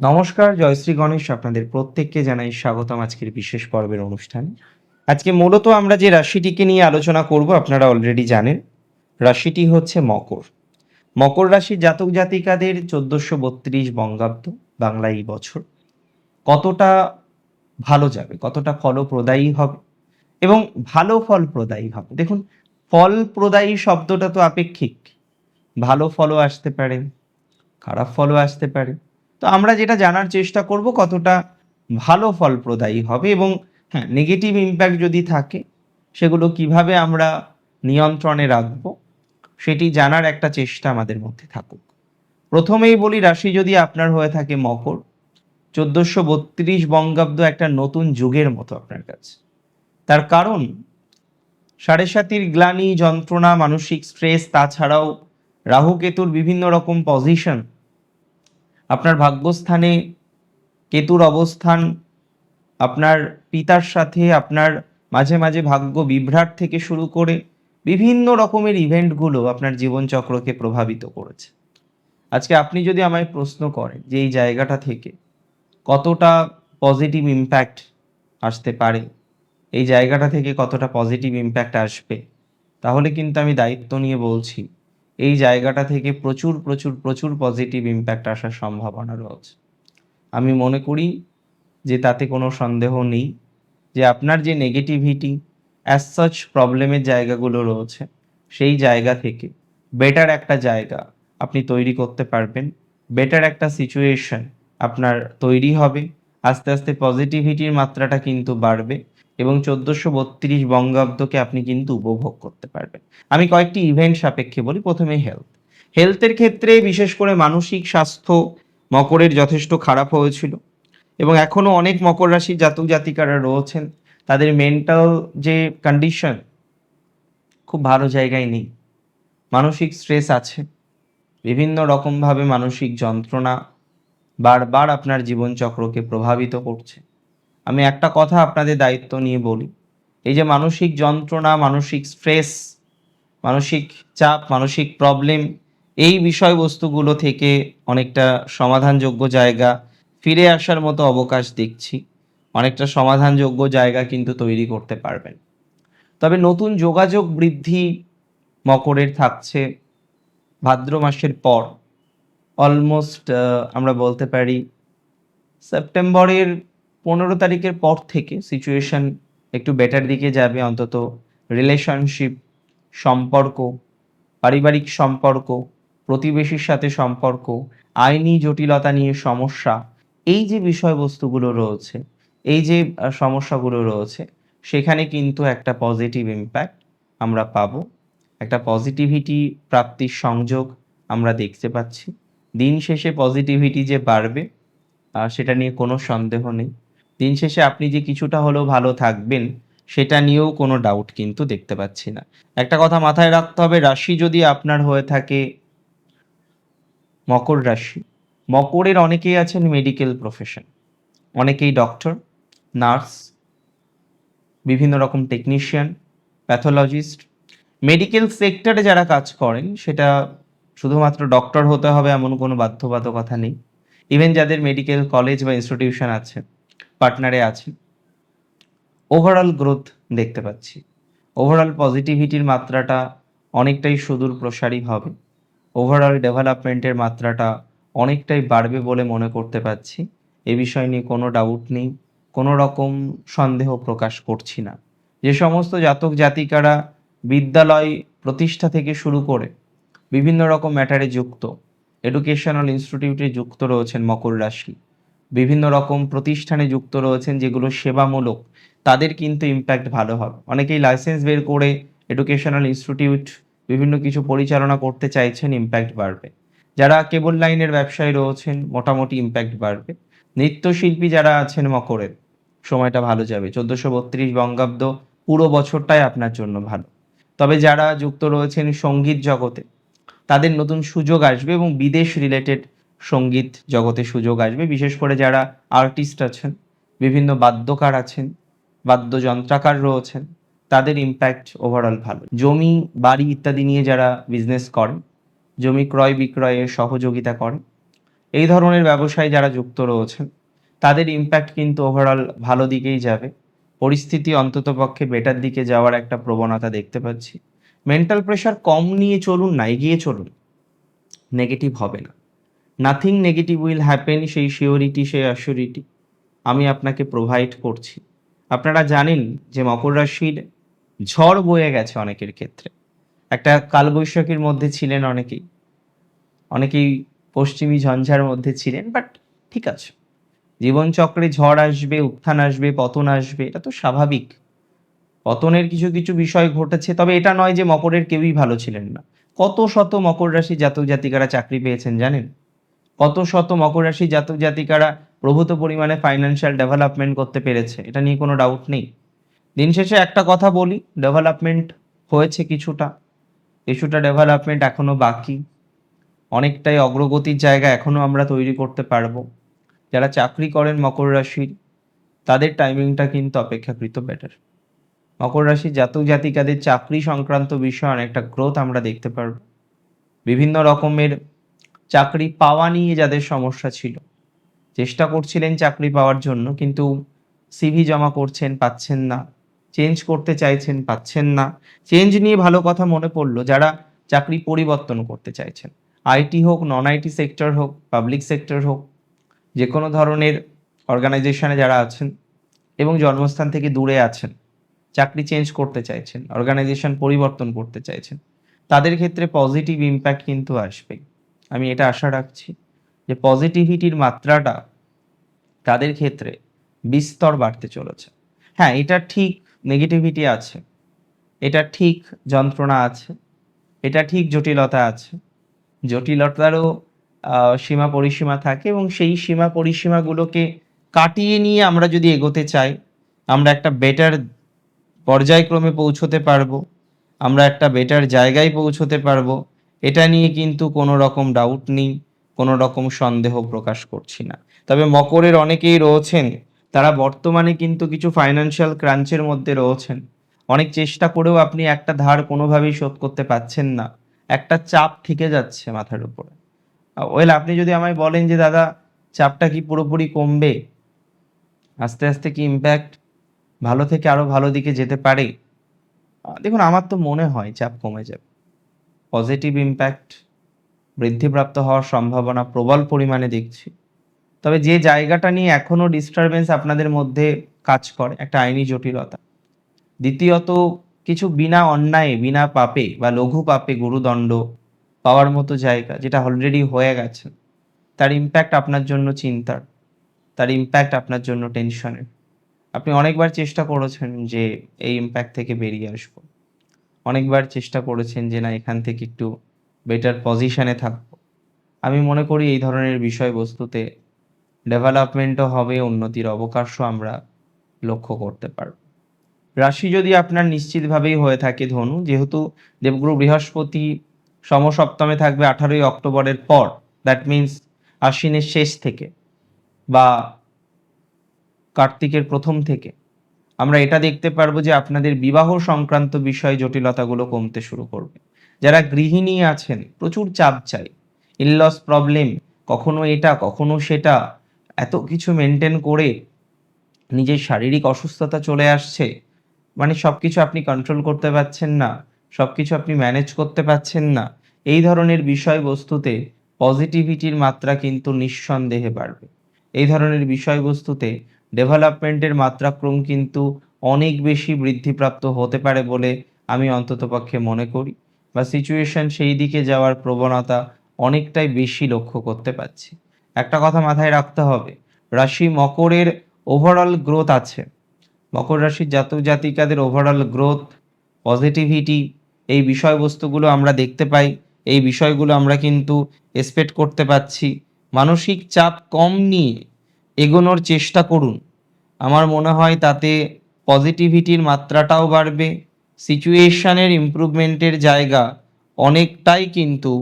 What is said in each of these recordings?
নমস্কার জয়শ্রী গণেশ আপনাদের প্রত্যেককে জানাই স্বাগতম আজকের বিশেষ পর্বের অনুষ্ঠানে। আজকে মূলত আমরা যে রাশিটিকে নিয়ে আলোচনা করব, আপনারা অলরেডি জানেন। রাশিটি হচ্ছে মকর। মকর রাশির জাতক জাতিকাদের চোদ্দোশো বত্রিশ বঙ্গাব্দ বাংলা এই বছর। কতটা ভালো যাবে, কতটা ফলপ্রদায়ী হবে এবং ভালো ফল প্রদায়ী হবে। দেখুন, ফল প্রদায়ী শব্দটা তো আপেক্ষিক। ভালো ফলও আসতে পারে, খারাপ ফলও আসতে পারে। তো আমরা যেটা জানার চেষ্টা করব কতটা ভালো ফল প্রদায়ী হবে এবং হ্যাঁ নেগেটিভ ইম্প্যাক্ট যদি থাকে, সেগুলো কীভাবে আমরা নিয়ন্ত্রণে রাখব, সেটি জানার একটা চেষ্টা আমাদের মধ্যে থাকুক। প্রথমেই বলি, রাশি যদি আপনার হয়ে থাকে মকর, চোদ্দোশো বত্রিশ বঙ্গাব্দ একটা নতুন যুগের মতো আপনার কাছে। তার কারণ, সাড়ে সাতির গ্লানি, যন্ত্রণা, মানসিক স্ট্রেস তাছাড়াও রাহু কেতুর বিভিন্ন রকম পজিশন ভাগ্যস্থানে কেতুর অবস্থান, আপনার পিতার সাথে আপনার মাঝে মাঝে ভাগ্য বিভ্রাট থেকে শুরু করে বিভিন্ন রকমের ইভেন্টগুলো আপনার জীবনচক্রকে প্রভাবিত করেছে। আজকে আপনি যদি আমায় প্রশ্ন করেন যে এই জায়গাটা থেকে কতটা পজিটিভ ইম্প্যাক্ট আসতে পারে, এই জায়গাটা থেকে কতটা পজিটিভ ইম্প্যাক্ট আসবে, তাহলে কিন্তু আমি দায়িত্ব নিয়ে বলছি এই জায়গাটা থেকে প্রচুর প্রচুর প্রচুর পজিটিভ ইম্প্যাক্ট আসার সম্ভাবনা রয়েছে। আমি মনে করি যে তাতে কোনো সন্দেহ নেই যে আপনার যে নেগেটিভিটি অ্যাজ সাচ প্রবলেমের জায়গাগুলো রয়েছে, সেই জায়গা থেকে বেটার একটা জায়গা আপনি তৈরি করতে পারবেন। বেটার একটা সিচুয়েশন আপনার তৈরি হবে। আস্তে আস্তে পজিটিভিটির মাত্রাটা কিন্তু বাড়বে। এবং চোদ্দোশো বত্রিশ বঙ্গাব্দকে আপনি কিন্তু উপভোগ করতে পারবেন। আমি কয়েকটি ইভেন্ট সাপেক্ষে বলি, প্রথমে হেলথ হেলথের ক্ষেত্রে বিশেষ করে মানসিক স্বাস্থ্য, মকরের যথেষ্ট খারাপ হয়েছিল এবং এখনও অনেক মকর রাশির জাতক জাতিকারা রয়েছেন। তাদের মেন্টাল যে কন্ডিশন খুব ভালো জায়গায় নেই। মানসিক স্ট্রেস আছে। বিভিন্ন রকমভাবে মানসিক যন্ত্রণা বারবার আপনার জীবনচক্রকে প্রভাবিত করছে। আমি একটা কথা আপনাদের দায়িত্ব নিয়ে বলি। এই যে মানসিক যন্ত্রণা, মানসিক স্ট্রেস মানসিক চাপ, মানসিক প্রবলেম এই বিষয়বস্তুগুলো থেকে অনেকটা সমাধানযোগ্য জায়গা ফিরে আসার মতো অবকাশ দেখছি। অনেকটা সমাধানযোগ্য জায়গা কিন্তু তৈরি করতে পারবেন। তবে নতুন যোগাযোগ বৃদ্ধি মকরের থাকছে। ভাদ্র মাসের পর অলমোস্ট আমরা বলতে পারি, সেপ্টেম্বরের পনেরো তারিখের পর থেকে সিচুয়েশন একটু বেটার দিকে যাবে। অন্তত রিলেশনশিপ সম্পর্ক, পারিবারিক সম্পর্ক, প্রতিবেশীর সাথে সম্পর্ক, আইনি জটিলতা নিয়ে সমস্যা, এই যে বিষয়বস্তুগুলো রয়েছে, এই যে সমস্যাগুলো রয়েছে, সেখানে কিন্তু একটা পজিটিভ ইম্প্যাক্ট আমরা পাবো। একটা পজিটিভিটি প্রাপ্তির সংযোগ আমরা দেখতে পাচ্ছি। দিন শেষে পজিটিভিটি যে বাড়বে সেটা নিয়ে কোনো সন্দেহ নেই। দিন শেষে আপনি যে কিছুটা হলেও ভালো থাকবেন, সেটা নিয়েও কোনো ডাউট কিন্তু দেখতে পাচ্ছি না। একটা কথা মাথায় রাখতে হবে, রাশি যদি আপনার হয়ে থাকে, মকর রাশি, মকরের অনেকেই আছেন মেডিকেল প্রফেশন অনেকেই ডক্টর নার্স বিভিন্ন রকম টেকনিশিয়ান প্যাথোলজিস্ট মেডিকেল সেক্টরে যারা কাজ করেন, সেটা শুধুমাত্র ডক্টর হতে হবে এমন কোনো বাধ্যবাধকতা নেই। ইভেন যাদের মেডিকেল কলেজ বা ইনস্টিটিউশন আছে পার্টনারে আছে। ওভারঅল গ্রোথ দেখতে পাচ্ছি। ওভারঅল পজিটিভিটির মাত্রাটা অনেকটাই সুদূর প্রসারী হবে। ওভারঅল ডেভেলপমেন্টের মাত্রাটা অনেকটাই বাড়বে বলে মনে করতে পারছি। এ বিষয় নিয়ে কোনো ডাউট নেই, কোনো রকম সন্দেহ প্রকাশ করছি না। যে সমস্ত জাতক জাতিকারা বিদ্যালয় প্রতিষ্ঠা থেকে শুরু করে বিভিন্ন রকম ম্যাটারে যুক্ত এডুকেশনাল ইনস্টিটিউটে যুক্ত রয়েছেন মকর রাশি। বিভিন্ন রকম প্রতিষ্ঠানে যুক্ত রয়েছেন যেগুলো সেবামূলক, তাদের কিন্তু ইম্প্যাক্ট ভালো হবে। অনেকেই লাইসেন্স বের করে এডুকেশনাল ইনস্টিটিউট বিভিন্ন কিছু পরিচালনা করতে চাইছেন ইম্প্যাক্ট বাড়বে। যারা কেবল লাইনের ব্যবসায় রয়েছেন, মোটামুটি ইম্প্যাক্ট বাড়বে। নৃত্যশিল্পী যারা আছেন মকরের, সময়টা ভালো যাবে। চোদ্দোশো বত্রিশ বঙ্গাব্দ পুরো বছরটাই আপনার জন্য ভালো। তবে যারা যুক্ত রয়েছেন সংগীত জগতে, তাদের নতুন সুযোগ আসবে এবং বিদেশ রিলেটেড সংগীত জগতে সুযোগ আসবে। বিশেষ করে যারা আর্টিস্ট আছেন, বিভিন্ন বাদ্যকার আছেন, বাদ্যযন্ত্রাকার রয়েছেন, তাদের ইম্প্যাক্ট ওভারঅল ভালো। জমি, বাড়ি ইত্যাদি নিয়ে যারা বিজনেস করেন, জমি ক্রয় বিক্রয়ে সহযোগিতা করেন, এই ধরনের ব্যবসায় যারা যুক্ত রয়েছেন, তাদের ইম্প্যাক্ট কিন্তু ওভারঅল ভালো দিকেই যাবে। পরিস্থিতি অন্ততপক্ষে বেটার দিকে যাওয়ার একটা প্রবণতা দেখতে পাচ্ছি। মেন্টাল প্রেশার কম নিয়ে চলুন না, এগিয়ে চলুন। নেগেটিভ হবে না। নাথিং নেগেটিভ উইল হ্যাপেন সেই শিওরিটি সেই অ্যাসিওরিটি আমি আপনাকে প্রোভাইড করছি। আপনারা জানেন যে মকর রাশির ঝড় বয়ে গেছে অনেকের ক্ষেত্রে। একটা কালবৈশাখীর মধ্যে ছিলেন অনেকেই। অনেকেই পশ্চিমী ঝঞ্ঝার মধ্যে ছিলেন বাট ঠিক আছে। জীবনচক্রে ঝড় আসবে, উত্থান আসবে, পতন আসবে, এটা তো স্বাভাবিক। পতনের কিছু কিছু বিষয় ঘটেছে, তবে এটা নয় যে মকরের কেউই ভালো ছিলেন না। কত শত মকর রাশি জাতক জাতিকারা চাকরি পেয়েছেন জানেন? কত শত মকর রাশি জাতক জাতিকারা প্রভূত পরিমাণে ফাইন্যান্সিয়াল ডেভেলপমেন্ট করতে পেরেছে? এটা নিয়ে কোনো ডাউট নেই। দিন শেষে একটা কথা বলি ডেভেলপমেন্ট হয়েছে কিছুটা। কিছুটা ডেভেলপমেন্ট এখনও বাকি। অনেকটাই অগ্রগতির জায়গা এখনও আমরা তৈরি করতে পারব। যারা চাকরি করেন মকর রাশির, তাদের টাইমিংটা কিন্তু অপেক্ষাকৃত বেটার মকর রাশির জাতক জাতিকাদের চাকরি সংক্রান্ত বিষয়ে অনেকটা গ্রোথ আমরা দেখতে পারব। বিভিন্ন রকমের চাকরি পাওয়া নিয়ে যাদের সমস্যা ছিল। চেষ্টা করছিলেন চাকরি পাওয়ার জন্য, কিন্তু সিভি জমা করছেন, পাচ্ছেন না। চেঞ্জ করতে চাইছেন, পাচ্ছেন না। চেঞ্জ নিয়ে ভালো কথা মনে পড়ল, যারা চাকরি পরিবর্তন করতে চাইছেন। আইটি হোক নন আইটি সেক্টর হোক পাবলিক সেক্টর হোক যে কোনো ধরনের অর্গানাইজেশনে যারা আছেন এবং জন্মস্থান থেকে দূরে আছেন, চাকরি চেঞ্জ করতে চাইছেন অর্গানাইজেশন পরিবর্তন করতে চাইছেন, তাদের ক্ষেত্রে পজিটিভ ইম্প্যাক্ট কিন্তু আসবে আমি এটা আশা রাখছি যে পজিটিভিটির মাত্রাটা তাদের ক্ষেত্রে বিস্তর বাড়তে চলেছে। হ্যাঁ এটা ঠিক নেগেটিভিটি আছে, এটা ঠিক যন্ত্রণা আছে, এটা ঠিক জটিলতা আছে। জটিলতারও সীমা পরিসীমা থাকে এবং সেই সীমা পরিসীমাগুলোকে কাটিয়ে নিয়ে আমরা যদি এগোতে চাই, আমরা একটা বেটার পর্যায়ক্রমে পৌঁছতে পারব, আমরা একটা বেটার জায়গায় পৌঁছতে পারব এটা নিয়ে কিন্তু কোনো রকম ডাউট নেই, কোনো রকম সন্দেহ প্রকাশ করছি না। তবে মকরের অনেকেই রয়েছেন, তারা বর্তমানে কিন্তু কিছু ফাইন্যান্সিয়াল ক্রাঞ্চের মধ্যে রয়েছেন। অনেক চেষ্টা করেও আপনি একটা ধার কোনোভাবেই শোধ করতে পারছেন না। একটা চাপ থেকে যাচ্ছে মাথার উপরে। ওয়েল আপনি যদি আমায় বলেন যে, দাদা, চাপটা কি পুরোপুরি কমবে? আস্তে আস্তে কি ইম্প্যাক্ট ভালো থেকে আরও ভালো দিকে যেতে পারে? দেখুন, আমার তো মনে হয় চাপ কমে যাবে। পজিটিভ ইম্প্যাক্ট বৃদ্ধিপ্রাপ্ত হওয়ার সম্ভাবনা প্রবল পরিমাণে দেখছি। তবে যে জায়গাটা নিয়ে এখনও ডিস্টারবেন্স আপনাদের মধ্যে কাজ করে, একটা আইনি জটিলতা। দ্বিতীয়ত, কিছু বিনা অন্যায়, বিনা পাপে বা লঘু পাপে গুরুদণ্ড পাওয়ার মতো জায়গা, যেটা অলরেডি হয়ে গেছে, তার ইম্প্যাক্ট আপনার জন্য চিন্তার, তার ইম্প্যাক্ট আপনার জন্য টেনশনের আপনি অনেকবার চেষ্টা করেছেন যে এই ইম্প্যাক্ট থেকে বেরিয়ে আসব। অনেকবার চেষ্টা করেছেন যে না, এখান থেকে একটু বেটার পজিশনে থাকব। আমি মনে করি এই ধরনের বিষয়বস্তুতে ডেভেলপমেন্টও হবে, উন্নতির অবকাশও আমরা লক্ষ্য করতে পারব। রাশি যদি আপনার নিশ্চিতভাবেই হয়ে থাকে ধনু, যেহেতু দেবগুরু বৃহস্পতি সমসপ্তমে থাকবে আঠারোই অক্টোবরের পর দ্যাট মিন্স আশ্বিনের শেষ থেকে বা কার্তিকের প্রথম থেকে। আমরা এটা দেখতে পারব যে আপনাদের বিবাহ সংক্রান্ত বিষয় জটিলতাগুলো কমতে শুরু করবে। যারা গৃহিণী আছেন, প্রচুর চাপ চাই। ইনলস প্রবলেম কখনো এটা, কখনো সেটা, এত কিছু মেনটেন করে নিজের শারীরিক অসুস্থতা চলে আসছে মানে সব কিছু আপনি কন্ট্রোল করতে পারছেন না সব কিছু আপনি ম্যানেজ করতে পারছেন না, এই ধরনের বিষয়বস্তুতে পজিটিভিটির মাত্রা কিন্তু নিঃসন্দেহে বাড়বে। এই ধরনের বিষয়বস্তুতে ডেভেলপমেন্টের মাত্রাক্রম কিন্তু অনেক বেশি বৃদ্ধিপ্রাপ্ত হতে পারে বলে আমি অন্ততপক্ষে মনে করি বা সিচুয়েশন সেই দিকে যাওয়ার প্রবণতা অনেকটাই বেশি লক্ষ্য করতে পারছি। একটা কথা মাথায় রাখতে হবে, রাশি মকরের ওভারঅল গ্রোথ আছে। মকর রাশির জাতক জাতিকাদের ওভারঅল গ্রোথ পজিটিভিটি এই বিষয়বস্তুগুলো আমরা দেখতে পাই, এই বিষয়গুলো আমরা কিন্তু এক্সপেক্ট করতে পারছি। মানসিক চাপ কম নিয়ে এগোনোর চেষ্টা করুন। আমার মনে হয় তাতে পজিটিভিটির মাত্রাটাও বাড়বে, সিচুয়েশানের ইমপ্রুভমেন্টের জায়গা অনেকটাই কিন্তু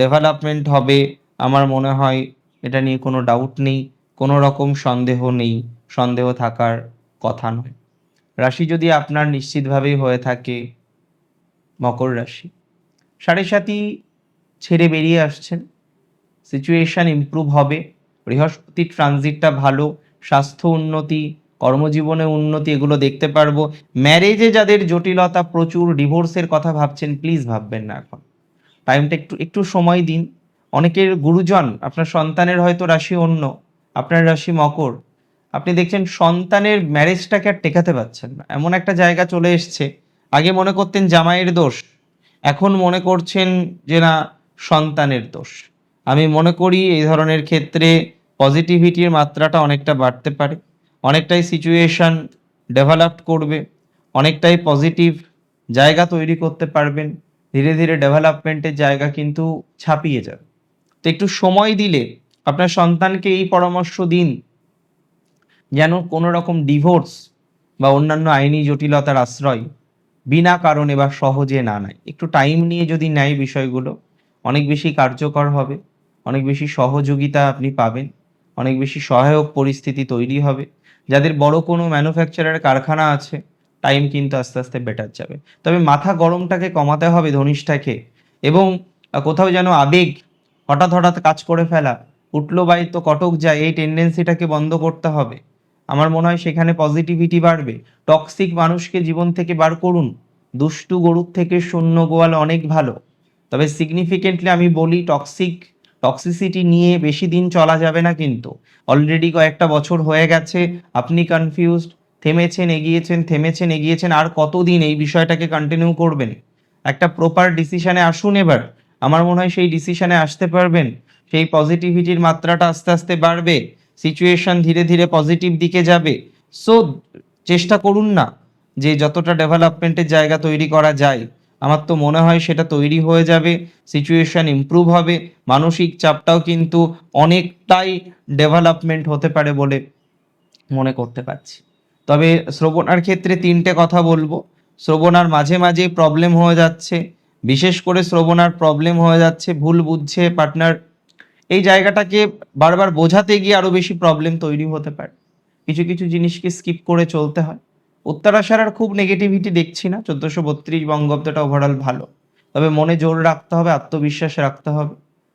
ডেভেলপমেন্ট হবে। আমার মনে হয় এটা নিয়ে কোনো ডাউট নেই, কোনো রকম সন্দেহ নেই, সন্দেহ থাকার কথা নয়। রাশি যদি আপনার নিশ্চিতভাবেই হয়ে থাকে, মকর রাশি, সাড়ে সাতি ছেড়ে বেরিয়ে আসছেন। সিচুয়েশান ইমপ্রুভ হবে। বৃহস্পতির ট্রানজিটটা ভালো, স্বাস্থ্য উন্নতি, কর্মজীবনে উন্নতি এগুলো দেখতে পারব। ম্যারেজে যাদের জটিলতা প্রচুর, ডিভোর্সের কথা ভাবছেন, প্লিজ ভাববেন না এখন। টাইমটা একটু একটু সময় দিন। অনেকের গুরুজন, আপনার সন্তানের হয়তো রাশি অন্য, আপনার রাশি মকর। আপনি দেখছেন সন্তানের ম্যারেজটাকে আর টেকাতে পারছেন না। এমন একটা জায়গা চলে এসছে। আগে মনে করতেন জামাইয়ের দোষ, এখন মনে করছেন যে না, সন্তানের দোষ। আমি মনে করি এই ধরনের ক্ষেত্রে পজিটিভিটির মাত্রাটা অনেকটা বাড়তে পারে। অনেকটাই সিচুয়েশন ডেভেলপ করবে, অনেকটাই পজিটিভ জায়গা তৈরি করতে পারবেন, ধীরে ধীরে ডেভেলপমেন্টের জায়গা কিন্তু ছাপিয়ে যাবে। তো একটু সময় দিলে আপনার সন্তানকে এই পরামর্শ দিন, যেন কোনো রকম ডিভোর্স বা অন্যান্য আইনি জটিলতার আশ্রয় বিনা কারণে বা সহজে না নেয়। একটু টাইম নিয়ে যদি নেয় বিষয়গুলো, অনেক বেশি কার্যকর হবে। অনেক বেশি সহযোগিতা আপনি পাবেন, অনেক বেশি সহায়ক পরিস্থিতি তৈরি হবে। যাদের বড় কোনো ম্যানুফ্যাকচারের কারখানা আছে টাইম কিন্তু আস্তে আস্তে বেটার যাবে। তবে মাথা গরমটাকে কমাতে হবে ধনিষ্ঠাকে এবং কোথাও যেন আবেগ হঠাৎ হঠাৎ কাজ করে ফেলা, উঠল বাই তো কটক যায়, এই টেন্ডেন্সিটাকে বন্ধ করতে হবে। আমার মনে হয় সেখানে পজিটিভিটি বাড়বে। টক্সিক মানুষকে জীবন থেকে বার করুন। দুষ্টু গরুর থেকে শূন্য গোয়াল অনেক ভালো। তবে সিগনিফিকেন্টলি আমি বলি টক্সিক টক্সিসিটি নিয়ে বেশি দিন চলা যাবে না কিন্তু। অলরেডি কয়েকটা বছর হয়ে গেছে, আপনি কনফিউজড থেমেছেন, এগিয়েছেন থেমেছেন, এগিয়েছেন, আর কতদিন এই বিষয়টাকে কন্টিনিউ করবেন? একটা প্রপার ডিসিশনে আসুন এবার। আমার মনে হয় সেই ডিসিশনে আসতে পারবেন। সেই পজিটিভিটির মাত্রাটা আস্তে আস্তে বাড়বে। সিচুয়েশন ধীরে ধীরে পজিটিভ দিকে যাবে। সো চেষ্টা করুন না যে যতটা ডেভেলপমেন্টের জায়গা তৈরি করা যায়। আমার তো মনে হয় সেটা তৈরি হয়ে যাবে সিচুয়েশান ইমপ্রুভ হবে, মানসিক চাপটাও কিন্তু অনেকটাই ডেভেলপমেন্ট হতে পারে বলে মনে করতে পারছি। তবে শ্রবণার ক্ষেত্রে তিনটে কথা বলব। শ্রবণার মাঝে মাঝে প্রবলেম হয়ে যাচ্ছে, বিশেষ করে শ্রবণার প্রবলেম হয়ে যাচ্ছে, ভুল বুঝছে পার্টনার এই জায়গাটাকে বারবার বোঝাতে গিয়ে আরও বেশি প্রবলেম তৈরি হতে পারে। কিছু কিছু জিনিসকে স্কিপ করে চলতে হয়। উত্তরাশার খুব নেগেটিভিটি দেখছি না। চোদ্দশো বত্রিশ বঙ্গাব্দটা ওভারঅল ভালো। তবে মনে জোর রাখতে হবে, আত্মবিশ্বাস রাখতে হবে।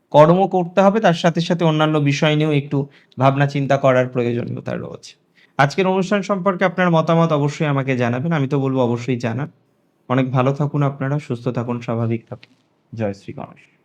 কর্ম করতে হবে, তার সাথে সাথে অন্যান্য বিষয় নিয়েও একটু ভাবনা চিন্তা করার প্রয়োজনীয়তা রয়েছে। আজকের অনুষ্ঠান সম্পর্কে আপনার মতামত অবশ্যই আমাকে জানাবেন, আমি তো বলব অবশ্যই জানান। অনেক ভালো থাকুন আপনারা, সুস্থ থাকুন, স্বাভাবিক থাকুন। জয় শ্রী গণেশ।